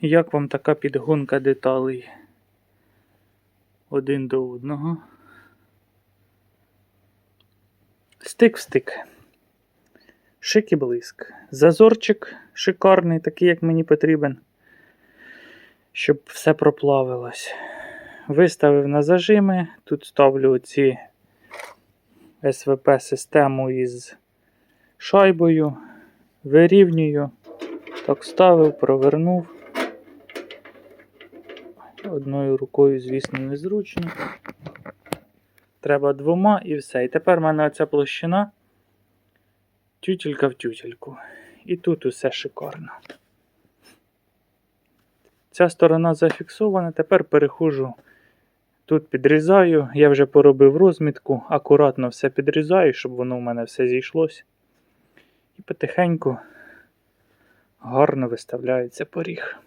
Як вам така підгонка деталей один до одного? Стик в стик. Шик і блиск. Зазорчик шикарний, такий, як мені потрібен, щоб все проплавилось. Виставив на зажими. Тут ставлю оці СВП-систему із шайбою. Вирівнюю. Так ставив, провернув. Одною рукою, звісно, незручно. Треба двома і все. І тепер в мене оця площина тютелька в тютельку. І тут усе шикарно. Ця сторона зафіксована, тепер перехожу. Тут підрізаю, я вже поробив розмітку, акуратно все підрізаю, щоб воно в мене все зійшлось. І потихеньку гарно виставляється поріг.